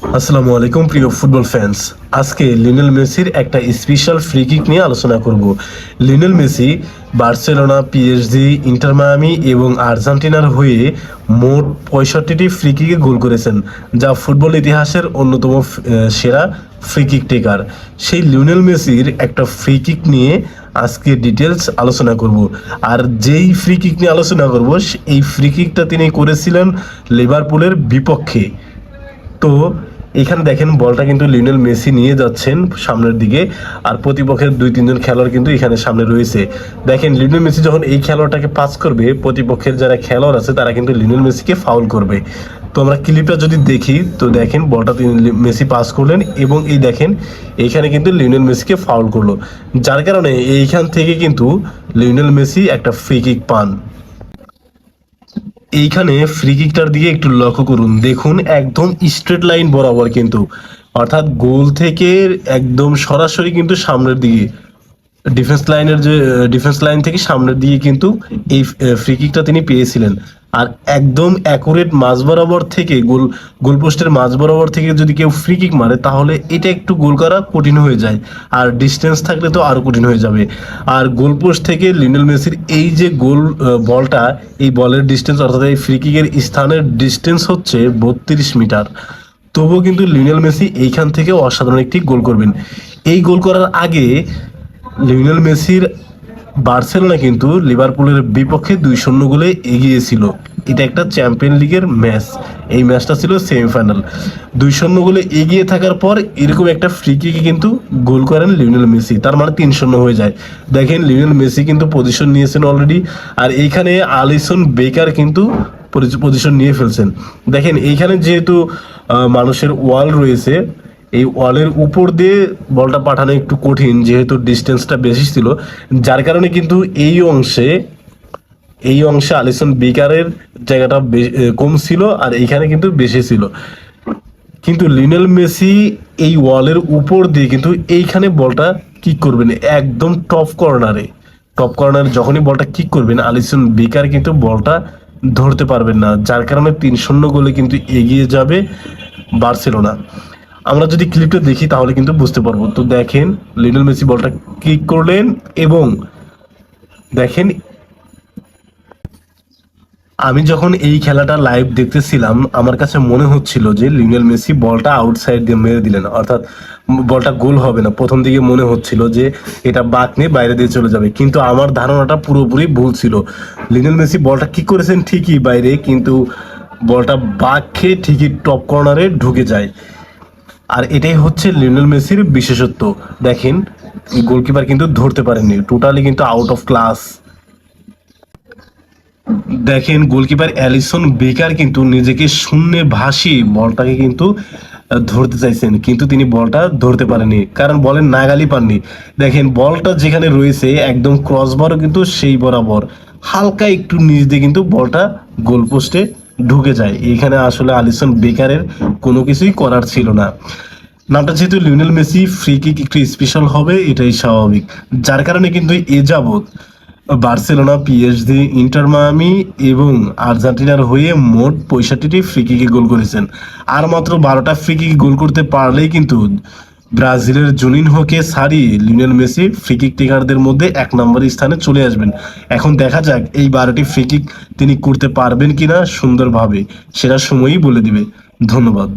আসসালামু আলাইকুম, প্রিয় ফুটবল ফ্যান্স আজকে লিওনেল মেসির একটা স্পেশাল ফ্রি কিক নিয়ে আলোচনা করব। Lionel Messi Barcelona PSG Inter Miami এবং আর্জেন্টিনার হয়ে মোট পঁয়ষট্টিটি ফ্রি কিকে গোল করেছেন, যা ফুটবল ইতিহাসের অন্যতম সেরা ফ্রি কিক টেকার সেই লিওনেল মেসির একটা ফ্রি কিক নিয়ে আজকে ডিটেলস আলোচনা করব। আর যেই ফ্রি কিক নিয়ে আলোচনা করব এই ফ্রি কিকটা তিনি করেছিলেন লিভারপুলের বিপক্ষে। তো এখানে দেখেন বলটা কিন্তু লিওনেল মেসি নিয়ে যাচ্ছেন সামনের দিকে, আর প্রতিপক্ষের দুই তিনজন খেলোয়াড় কিন্তু এখানে সামনে রয়েছে। দেখেন, লিওনেল মেসি যখন এই খেলোয়াড়টাকে পাস করবে, প্রতিপক্ষের যারা খেলোয়াড় আছে তারা কিন্তু লিওনেল মেসিকে ফাউল করবে। তো আমরা ক্লিপটা যদি দেখি, তো দেখেন বলটা তিনি মেসি পাস করলেন এবং এই দেখেন এইখানে কিন্তু লিওনেল মেসিকে ফাউল করল। যার কারণে এইখান থেকে কিন্তু লিওনেল মেসি একটা ফ্রি কিক পান। এইখানে ফ্রি কিকটার দিকে একটু লক্ষ্য করুন। দেখুন, একদম স্ট্রেট লাইন বরাবর কিন্তু। অর্থাৎ গোল থেকে একদম সরাসরি কিন্তু সামনের দিকে। ডিফেন্স লাইনের যে ডিফেন্স লাইন থেকে সামনের দিকে কিন্তু এই ফ্রি কিকটা তিনি পেয়েছিলেন। আর একদম অ্যাকুরেট মাঝ বরাবর থেকে গোল গোলপোস্টের মাঝ বরাবর থেকে যদি কেউ ফ্রি কিক মারে, তাহলে এটা একটু গোল করা কঠিন হয়ে যায়। আর ডিস্টেন্স থাকলে তো আরও কঠিন হয়ে যাবে। আর গোলপোস্ট থেকে লিওনেল মেসির এই যে গোল বলটা, এই বলের ডিস্টেন্স অর্থাৎ এই ফ্রি কিকের স্থানের ডিস্টেন্স হচ্ছে বত্রিশ মিটার। তবুও কিন্তু লিওনেল মেসি এইখান থেকে অসাধারণ একটি গোল করবেন। এই গোল করার আগে লিওনেল মেসির বার্সেলোনা কিন্তু লিভারপুলের বিপক্ষে দুই শূন্য গোলে এগিয়েছিল। এটা একটা চ্যাম্পিয়ন লিগের ম্যাচ। এই ম্যাচটা ছিল সেমিফাইনাল। দুই শূন্য গোলে এগিয়ে থাকার পর এরকম একটা ফ্রি কিকে কিন্তু গোল করেন লিওনেল মেসি। তার মানে তিন শূন্য হয়ে যায়। দেখেন লিওনেল মেসি কিন্তু পজিশন নিয়েছেন অলরেডি আর এইখানে আলিসন বেকার কিন্তু পজিশন নিয়ে ফেলছেন। দেখেন এইখানে যেহেতু মানুষের ওয়াল রয়েছে এই ওয়ালের উপর দিয়ে বলটা পাঠানো একটু কঠিন, যেহেতু ডিস্টেন্সটা বেশি ছিল। যার কারণে কিন্তু এই অংশে এই অংশে আলিসন বিকারের জায়গাটা কম ছিল আর এইখানে কিন্তু বেশি ছিল। কিন্তু লিওনেল মেসি এই ওয়ালের উপর দিয়ে কিন্তু এইখানে বলটা কিক করবেন একদম টপ কর্নারে টপ কর্নারে যখনই বলটা কিক করবেন আলিসন বেকার কিন্তু বলটা ধরতে পারবেন না, যার কারণে তিন শূন্য গোলে কিন্তু এগিয়ে যাবে বার্সেলোনা। আমরা যদি ক্লিপটা দেখি তাহলে কিন্তু বুঝতে পারব। তো দেখেন লিওনেল মেসি বলটা কিক করলেন এবং দেখেন, আমি যখন এই খেলাটা লাইভ দেখতেছিলাম, আমার কাছে মনে হচ্ছিল যে লিওনেল মেসি বলটা আউটসাইড দিয়ে মেরে দিলেন। অর্থাৎ বলটা গোল হবে না। প্রথম দিকে মনে হচ্ছিল যে এটা বাক নিয়ে বাইরে দিয়ে চলে যাবে। কিন্তু আমার ধারণাটা পুরোপুরি ভুল ছিল। লিওনেল মেসি বলটা কি করেছেন ঠিকই বাইরে, কিন্তু বলটা বাক খেয়ে ঠিকই টপ কর্নারে ঢুকে যায়। আর এটাই হচ্ছে লিওনেল মেসির বিশেষত্ব। দেখেন গোলকিপার কিন্তু ধরতে পারেননি টোটালি কিন্তু আউট অফ ক্লাস দেখেন গোলকিপার অ্যালিসন বেকার কিন্তু নিজেকে শূন্যে ভাসি বলটাকে কিন্তু ধরতে চাইছেন, কিন্তু তিনি বলটা ধরতে পারেনি কারণ বলেন নাগালি পাননি। দেখেন, বলটা যেখানে রয়েছে, একদম ক্রসবারও কিন্তু সেই বরাবর। হালকা একটু নিচ দিয়ে কিন্তু বলটা গোলপোস্টে ঢুকে যায়। এখানে আসলে আলিসন বেকারের কোনো কিছুই করার ছিল না। নামটা যেহেতু লিওনেল মেসি ফ্রি কিক একটু স্পেশাল হবে, এটাই স্বাভাবিক। যার কারণে কিন্তু এ যাবৎ বার্সেলোনা পিএসজি ইন্টার মায়ামি এবং আর্জেন্টিনার হয়ে মোট পঁয়ষট্টিটি ফ্রি কিকে গোল করেছেন। আর মাত্র বারোটা ফ্রি কিক গোল করতে পারলেই কিন্তু ব্রাজিলের জুনিনহোকে সারি, লিওনেল মেসি ফ্রিকিক টেকারদের মধ্যে এক নম্বর স্থানে চলে আসবেন। এখন দেখা যাক এই বারোটি ফ্রিকিক তিনি করতে পারবেন কিনা সুন্দরভাবে। সেটা সময়ই বলে দিবে। ধন্যবাদ।